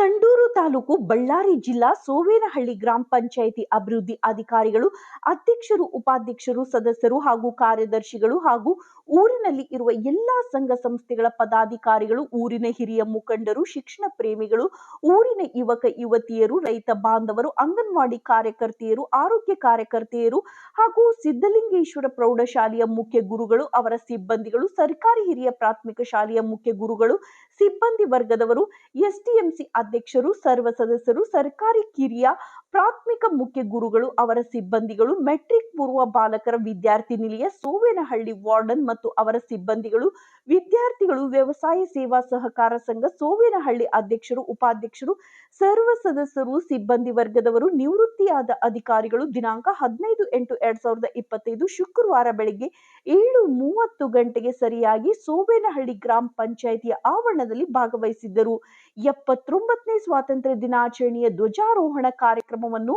ಕಂಡು ತಾಲೂಕು ಬಳ್ಳಾರಿ ಜಿಲ್ಲಾ ಸೋವೇನಹಳ್ಳಿ ಗ್ರಾಮ ಪಂಚಾಯಿತಿ ಅಭಿವೃದ್ಧಿ ಅಧಿಕಾರಿಗಳು, ಅಧ್ಯಕ್ಷರು, ಉಪಾಧ್ಯಕ್ಷರು, ಸದಸ್ಯರು ಹಾಗೂ ಕಾರ್ಯದರ್ಶಿಗಳು ಹಾಗೂ ಊರಿನಲ್ಲಿ ಇರುವ ಎಲ್ಲಾ ಸಂಘ ಸಂಸ್ಥೆಗಳ ಪದಾಧಿಕಾರಿಗಳು, ಊರಿನ ಹಿರಿಯ ಮುಖಂಡರು, ಶಿಕ್ಷಣ ಪ್ರೇಮಿಗಳು, ಊರಿನ ಯುವಕ, ಯುವತಿಯರು, ರೈತ ಬಾಂಧವರು, ಅಂಗನವಾಡಿ ಕಾರ್ಯಕರ್ತೆಯರು, ಆರೋಗ್ಯ ಕಾರ್ಯಕರ್ತೆಯರು ಹಾಗೂ ಸಿದ್ದಲಿಂಗೇಶ್ವರ ಪ್ರೌಢಶಾಲೆಯ ಮುಖ್ಯ ಗುರುಗಳು, ಅವರ ಸಿಬ್ಬಂದಿಗಳು, ಸರ್ಕಾರಿ ಹಿರಿಯ ಪ್ರಾಥಮಿಕ ಶಾಲೆಯ ಮುಖ್ಯ ಗುರುಗಳು, ಸಿಬ್ಬಂದಿ ವರ್ಗದವರು ಎಸ್ಟಿಎಂಸಿ ಅಧ್ಯಕ್ಷರು ಸರ್ವ ಸದಸ್ಯರು, ಸರ್ಕಾರಿ ಕಿರಿಯ, ಪ್ರಾಥಮಿಕ ಮುಖ್ಯ ಗುರುಗಳು, ಅವರ ಸಿಬ್ಬಂದಿಗಳು ಮೆಟ್ರಿಕ್ ಪೂರ್ವ ಬಾಲಕರ ವಿದ್ಯಾರ್ಥಿ ನಿಲಯ, ಸೋವೇನಹಳ್ಳಿ ವಾರ್ಡನ್ ಮತ್ತು ಅವರ ಸಿಬ್ಬಂದಿಗಳು, ವಿದ್ಯಾರ್ಥಿಗಳು, ವ್ಯವಸಾಯ ಸೇವಾ ಸಹಕಾರ ಸಂಘ, ಸೋವೇನಹಳ್ಳಿ ಅಧ್ಯಕ್ಷರು, ಉಪಾಧ್ಯಕ್ಷರು, ಸರ್ವ ಸದಸ್ಯರು, ಸಿಬ್ಬಂದಿ ವರ್ಗದವರು, ನಿವೃತ್ತಿಯಾದ ಅಧಿಕಾರಿಗಳು, ದಿನಾಂಕ ಹದಿನೈದು ಎಂಟು ಎರಡ್ ಸಾವಿರದ ಇಪ್ಪತ್ತೈದು, ಶುಕ್ರವಾರ ಬೆಳಗ್ಗೆ ಏಳು ಮೂವತ್ತು ಗಂಟೆಗೆ ಸರಿಯಾಗಿ ಸೋವೇನಹಳ್ಳಿ ಗ್ರಾಮ ಪಂಚಾಯಿತಿಯ ಆವರಣದಲ್ಲಿ ಭಾಗವಹಿಸಿದ್ದರು. ಎಪ್ಪತ್ತೊಂಬತ್ತನೇ ಸ್ವಾತಂತ್ರ್ಯ ದಿನಾಚರಣೆಯ ಧ್ವಜಾರೋಹಣ ಕಾರ್ಯಕ್ರಮವನ್ನು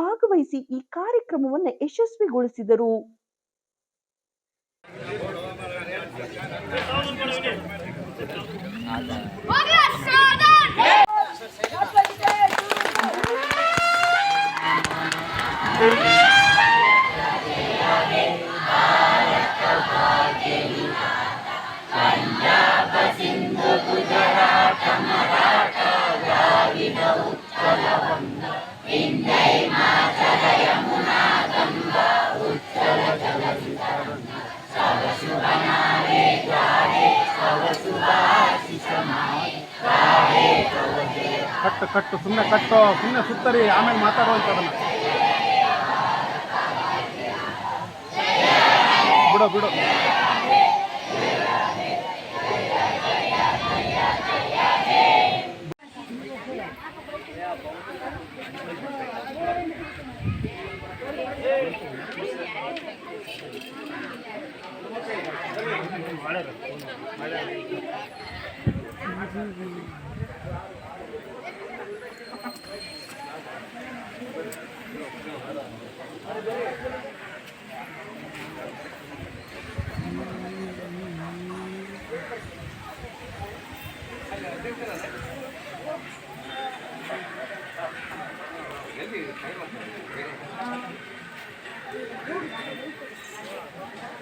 ಭಾಗವಹಿಸಿ ಈ ಕಾರ್ಯಕ್ರಮವನ್ನು ಯಶಸ್ವಿಗೊಳಿಸಿದರು. ಕಟ್ಟು ಕಟ್ಟು ಸುಮ್ಮನೆ ಕಟ್ಟು ಸುಮ್ಮನೆ ಸುತ್ತರಿ ಆಮೇಲೆ ಮಾತಾಡುವಂತ ಬಿಡು ಬಿಡು ಬಿಡು.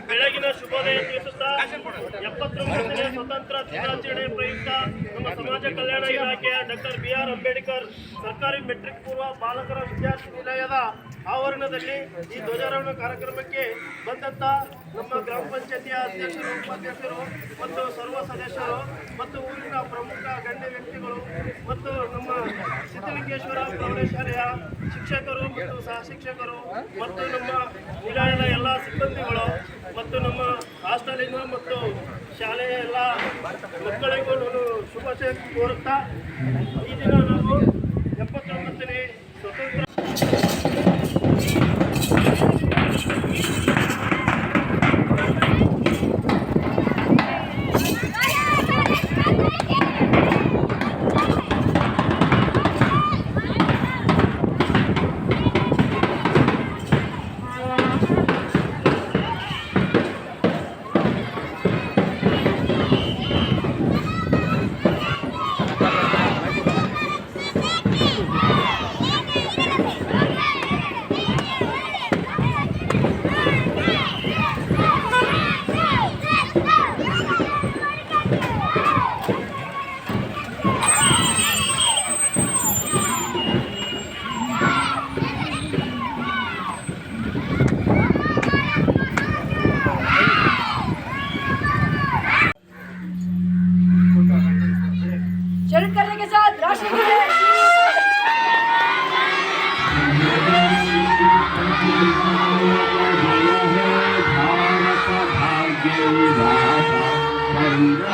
ಬೆಳಗಿನ ಶುಭೋದಯ ತಿಳಿಸುತ್ತಾ ಎಪ್ಪತ್ತೊಂಬತ್ತನೇ ಸ್ವತಂತ್ರ ದಿನಾಚರಣೆ ಪ್ರಯುಕ್ತ ನಮ್ಮ ಸಮಾಜ ಕಲ್ಯಾಣ ಇಲಾಖೆಯ ಡಾಕ್ಟರ್ ಬಿ ಆರ್ ಅಂಬೇಡ್ಕರ್ ಸರ್ಕಾರಿ ಮೆಟ್ರಿಕ್ ಪೂರ್ವ ಬಾಲಕರ ವಿದ್ಯಾರ್ಥಿ ನಿಲಯದ ಆವರಣದಲ್ಲಿ ಈ ಧ್ವಜಾರೋಹಣ ಕಾರ್ಯಕ್ರಮಕ್ಕೆ ಬಂದಂತ ನಮ್ಮ ಗ್ರಾಮ ಪಂಚಾಯತಿಯ ಅಧ್ಯಕ್ಷರು, ಉಪಾಧ್ಯಕ್ಷರು ಮತ್ತು ಸರ್ವ ಸದಸ್ಯರು ಮತ್ತು ಊರಿನ ಪ್ರಮುಖ ಗಣ್ಯ ವ್ಯಕ್ತಿಗಳು ಮತ್ತು ನಮ್ಮ ಸಿದ್ದಲಿಂಗೇಶ್ವರ ಪ್ರೌಢಶಾಲೆಯ ಶಿಕ್ಷಕರು ಮತ್ತು ಸಹ ಶಿಕ್ಷಕರು ಮತ್ತು ನಮ್ಮ ನಿಲಯದ ಎಲ್ಲ ಸಿಬ್ಬಂದಿಗಳು ಮತ್ತು ನಮ್ಮ ಹಾಸ್ಟೆಲಿನ ಮತ್ತು ಶಾಲೆಯ ಎಲ್ಲ ಮಕ್ಕಳಿಗೂ ನಾನು ಶುಭಾಶಯ ಕೋರುತ್ತಾ ಎಪ್ಪತ್ತೊಂಬತ್ತನೇ ಸ್ವತಂತ್ರ Thank you.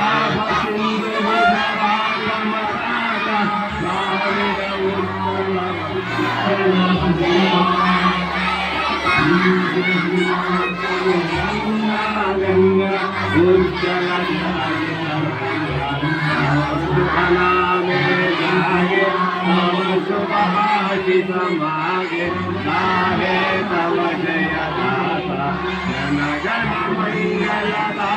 नामे जागे तव शुभ आशिष मागे गाहे तव जय दाता जन गण मंगलदायक जय हे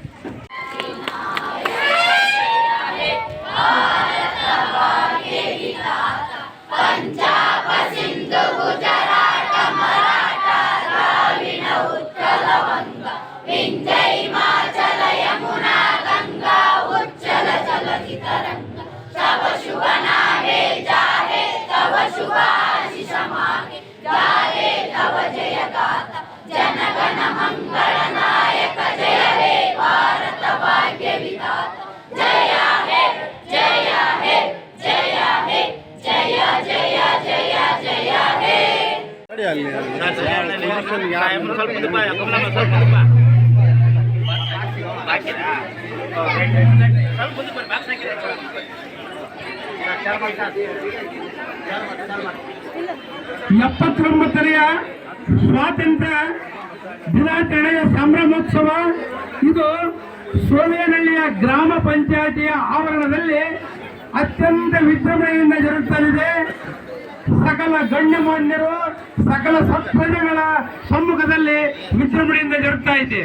ಅಲ್ಲಿ ಎಪ್ಪತ್ತೊಂಬತ್ತನೆಯ ಸ್ವಾತಂತ್ರ್ಯ ದಿನಾಚರಣೆಯ ಸಂಭ್ರಮೋತ್ಸವ. ಇದು ಸೋಮೇನಹಳ್ಳಿಯ ಗ್ರಾಮ ಪಂಚಾಯಿತಿಯ ಆವರಣದಲ್ಲಿ ಅತ್ಯಂತ ವಿಜೃಂಭಣೆಯಿಂದ ಜರುಗುತ್ತಲಿದೆ. ಸಕಲ ಗಣ್ಯಮಾನ್ಯರು ಸಕಲ ಸತ್ಪ್ರಜೆಗಳ ಸಮ್ಮುಖದಲ್ಲಿ ವಿಜೃಂಭಣೆಯಿಂದ ಜರುಗ್ತಾ ಇದೆ